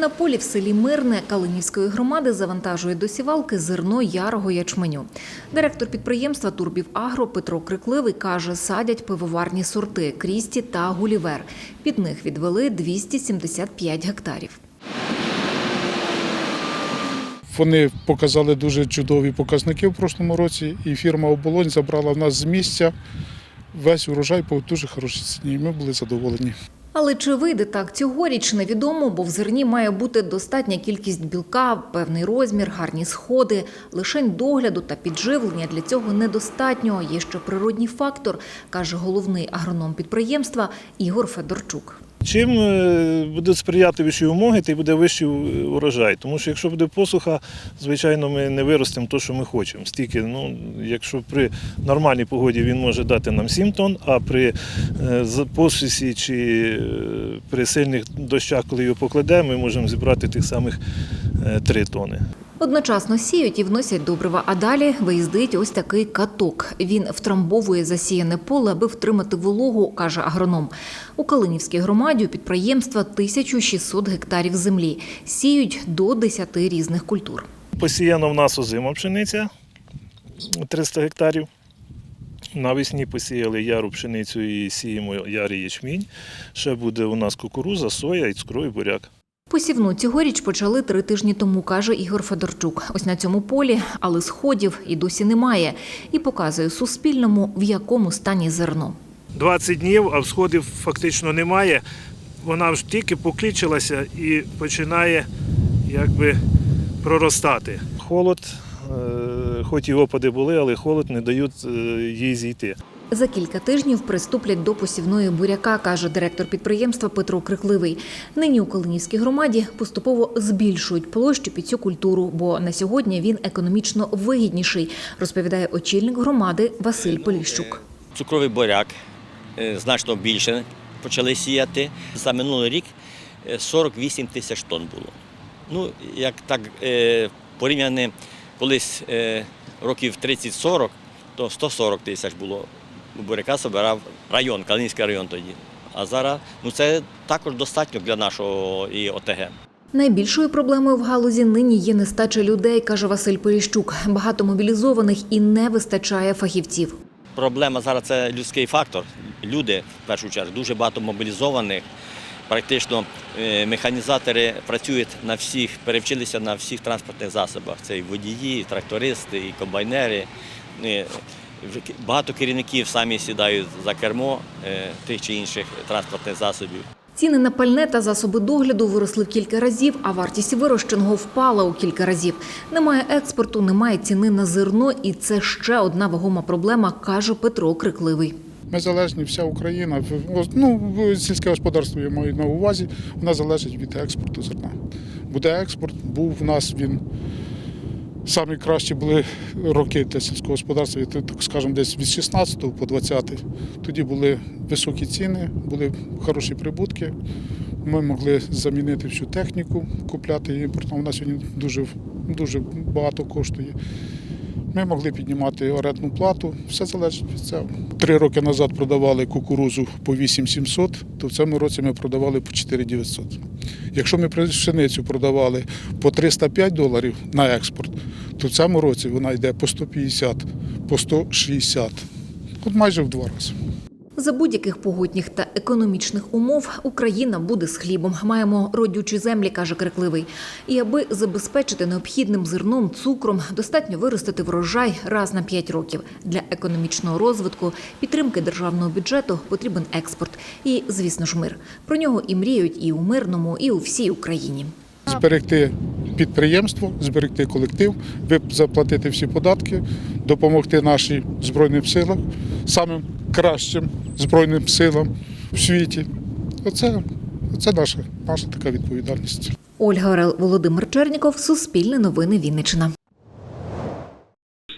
На полі в селі Мирне Калинівської громади завантажує до сівалки зерно ярого ячменю. Директор підприємства Турбів Агро Петро Крикливий каже, садять пивоварні сорти Крісті та Гулівер. Під них відвели 275 гектарів. Вони показали дуже чудові показники в прошлому році, і фірма Оболонь забрала в нас з місця весь урожай по дуже хорошій ціні. Ми були задоволені. Але чи вийде так цьогоріч, невідомо, бо в зерні має бути достатня кількість білка, певний розмір, гарні сходи. Лишень догляду та підживлення для цього недостатньо. Є ще природній фактор, каже головний агроном підприємства Ігор Федорчук. Чим е, будуть сприяти вищі умови, тим буде вищий урожай. Тому що якщо буде посуха, звичайно, ми не виростемо те, що ми хочемо. Стільки, ну, якщо при нормальній погоді він може дати нам 7 тонн, а при е, посусі чи е, при сильних дощах, коли його покладемо, ми можемо зібрати тих самих 3 тонни. Одночасно сіють і вносять добрива, а далі виїздить ось такий каток. Він втрамбовує засіяне поле, аби втримати вологу, каже агроном. У Калинівській громаді у підприємства 1600 гектарів землі. Сіють до 10 різних культур. Посіяно в нас озима пшениця 300 гектарів. Навесні посіяли яру пшеницю і сіємо ярий ячмінь. Ще буде у нас кукуруза, соя і цукровий буряк. Посівну цьогоріч почали три тижні тому, каже Ігор Федорчук. Ось на цьому полі, але сходів і досі немає. І показує Суспільному, в якому стані зерно. 20 днів, а всходів фактично немає. Вона ж тільки поклічилася і починає якби проростати. Холод, е, хоч і опади були, але холод не дають е, їй зійти. За кілька тижнів приступлять до посівної буряка, каже директор підприємства Петро Крикливий. Нині у Калинівській громаді поступово збільшують площу під цю культуру, бо на сьогодні він економічно вигідніший, розповідає очільник громади Василь Поліщук. цукровий буряк е, значно більше почали сіяти. За минулий рік е, 48 тисяч тонн було. Ну, як так е, порівняно колись е, років 30-40, то 140 тисяч було. Буряка збирав район, Калинівський район тоді. А зараз ну, це також достатньо для нашого і ОТГ. Найбільшою проблемою в галузі нині є нестача людей, каже Василь Поліщук. Багато мобілізованих і не вистачає фахівців. Проблема зараз це людський фактор. Люди, в першу чергу, дуже багато мобілізованих. Практично е, механізатори працюють на всіх, перевчилися на всіх транспортних засобах. Це і водії, і трактористи, і комбайнери. В- Багато керівників самі сідають за кермо е, тих чи інших транспортних засобів. Ціни на пальне та засоби догляду виросли в кілька разів, а вартість вирощеного впала у кілька разів. Немає експорту, немає ціни на зерно, і це ще одна вагома проблема, каже Петро Крикливий. Ми залежні, вся Україна. в- Ну, в- сільське господарство я маю на увазі, вона залежить від експорту зерна. Буде експорт, був в нас він. Самі кращі були роки для сільського господарства, так скажемо, десь від 16 по 20. Тоді були високі ціни, були хороші прибутки. Ми могли замінити всю техніку, купляти імпортну. Вона сьогодні дуже, дуже багато коштує. Ми могли піднімати орендну плату, все залежить від цього. Три роки назад продавали кукурузу по 8700, то в цьому році ми продавали по 4900. Якщо ми пшеницю продавали по 305 доларів на експорт, то в цьому році вона йде по 150, по 160. От майже в два рази. За будь-яких погодних та економічних умов Україна буде з хлібом. Маємо родючі землі, каже Крикливий. І аби забезпечити необхідним зерном, цукром, достатньо виростити врожай раз на 5 років. Для економічного розвитку, підтримки державного бюджету потрібен експорт. І, звісно ж, мир. Про нього і мріють і у мирному, і у всій Україні. Зберегти підприємство, зберегти колектив, заплатити всі податки, допомогти нашим Збройним силам, самим кращим Збройним силам в світі. Оце, оце наша, наша така відповідальність. Ольга Орел, Володимир Черніков, Суспільне новини Вінниччина.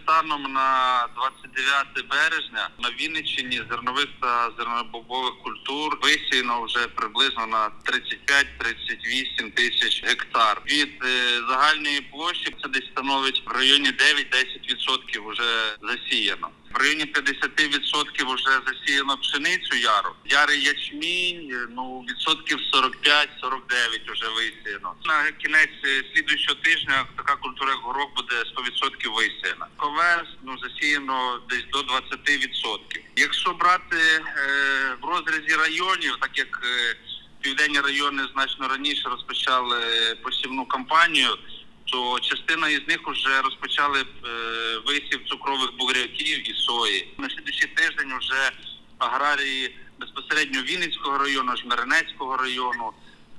станом на 29 березня на Вінниччині зернових та зернобобових культур висіяно вже приблизно на 35-38 тисяч гектар. Від е, загальної площі це десь становить в районі 9-10% вже засіяно. В районі 50% вже засіяно пшеницю яру. Яри ячмінь, е, ну відсотків 45-49 вже висіяно. На кінець е, слідуючого тижня така культура як горох буде 100% висіяна. Ковес ну засіяно десь до 20%. Якщо брати е, в розрізі районів, так як е, південні райони значно раніше розпочали посівну кампанію, то частина із них вже розпочали е, висів цукрових бугряків і сої. На слідуючий тиждень вже аграрії безпосередньо Вінницького району, Жмеринецького району,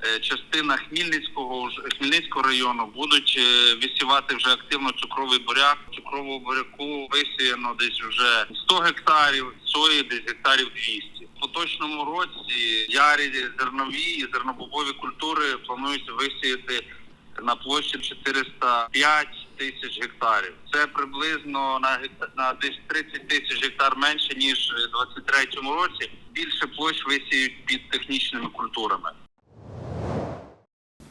е, частина Хмільницького Хмельницького району будуть е, висівати вже активно цукровий буряк. Цукрового буряку висіяно десь вже 100 гектарів, сої десь гектарів 200. В поточному році ярі зернові і зернобобові культури планують висіяти на площі 405 тисяч гектарів. Це приблизно на на десь 30 тисяч гектар менше ніж у 23-му році. Більше площ висіють під технічними культурами.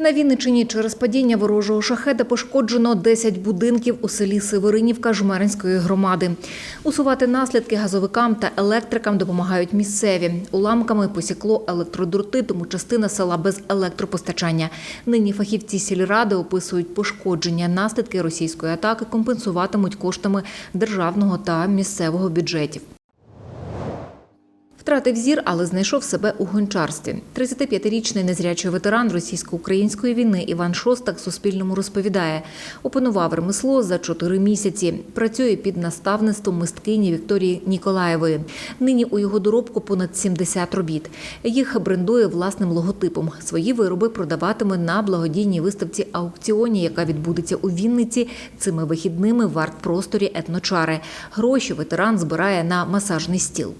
На Вінничині через падіння ворожого шахеда пошкоджено 10 будинків у селі Северинівка Жмеринської громади. Усувати наслідки газовикам та електрикам допомагають місцеві. Уламками посікло електродроти, тому частина села без електропостачання. Нині фахівці сільради описують пошкодження. Наслідки російської атаки компенсуватимуть коштами державного та місцевого бюджетів. Втратив зір, але знайшов себе у гончарстві. 35-річний незрячий ветеран російсько-української війни Іван Шостак Суспільному розповідає, опанував ремесло за 4 місяці. Працює під наставництвом мисткині Вікторії Ніколаєвої. Нині у його доробку понад 70 робіт. Їх брендує власним логотипом. Свої вироби продаватиме на благодійній виставці аукціоні, яка відбудеться у Вінниці цими вихідними в арт-просторі етночари. Гроші ветеран збирає на масажний стіл.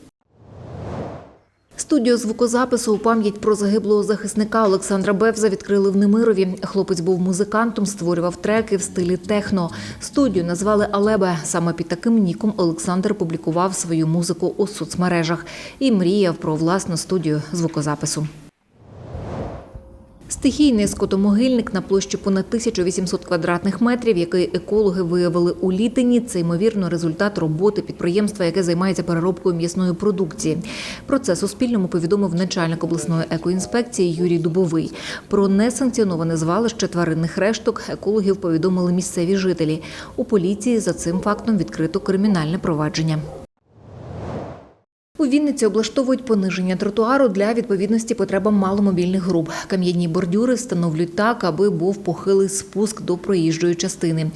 Студію звукозапису у пам'ять про загиблого захисника Олександра Бевза відкрили в Немирові. Хлопець був музикантом, створював треки в стилі техно. Студію назвали Алебе. Саме під таким ніком Олександр публікував свою музику у соцмережах і мріяв про власну студію звукозапису. Стихійний скотомогильник на площі понад 1800 квадратних метрів, який екологи виявили у літині, це ймовірно результат роботи підприємства, яке займається переробкою м'ясної продукції. Про це Суспільному повідомив начальник обласної екоінспекції Юрій Дубовий. Про несанкціоноване звалище тваринних решток екологів повідомили місцеві жителі. У поліції за цим фактом відкрито кримінальне провадження. У Вінниці облаштовують пониження тротуару для відповідності потребам маломобільних груп. Кам'яні бордюри встановлюють так, аби був похилий спуск до проїжджої частини.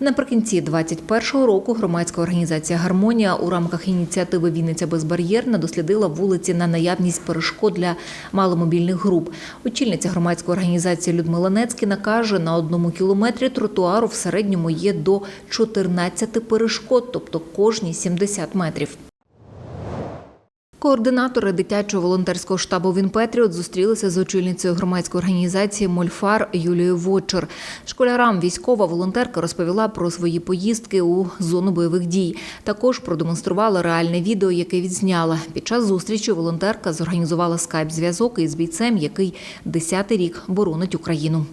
Наприкінці 2021 року громадська організація Гармонія у рамках ініціативи Вінниця безбар'єрна дослідила вулиці на наявність перешкод для маломобільних груп. Очільниця громадської організації Людмила Нецькіна каже, на одному кілометрі тротуару в середньому є до 14 перешкод, тобто кожні 70 метрів. Координатори дитячого волонтерського штабу Вінпетріот зустрілися з очільницею громадської організації Мольфар Юлією Вочер. Школярам військова волонтерка розповіла про свої поїздки у зону бойових дій. Також продемонструвала реальне відео, яке відзняла. Під час зустрічі волонтерка зорганізувала скайп-зв'язок із бійцем, який десятий рік боронить Україну.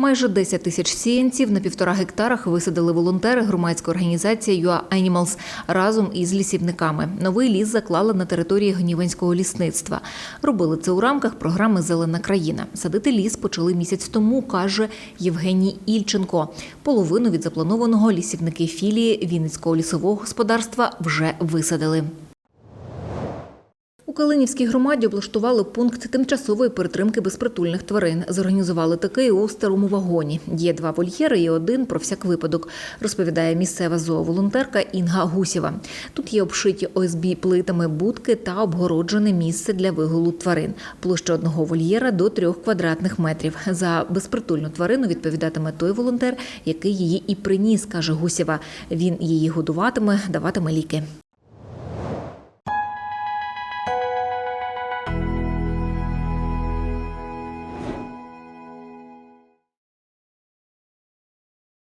Майже 10 тисяч сіянців на півтора гектарах висадили волонтери громадської організації UA Animals разом із лісівниками. Новий ліс заклали на території Гніванського лісництва. Робили це у рамках програми Зелена країна. Садити ліс почали місяць тому, каже Євгеній Ільченко. Половину від запланованого лісівники філії Вінницького лісового господарства вже висадили. У Калинівській громаді облаштували пункт тимчасової перетримки безпритульних тварин. Зорганізували такий у старому вагоні. Є два вольєри і один про всяк випадок, розповідає місцева зооволонтерка Інга Гусєва. Тут є обшиті ОСБ плитами будки та обгороджене місце для вигулу тварин. Площа одного вольєра до трьох квадратних метрів. За безпритульну тварину відповідатиме той волонтер, який її і приніс, каже Гусєва. Він її годуватиме, даватиме ліки.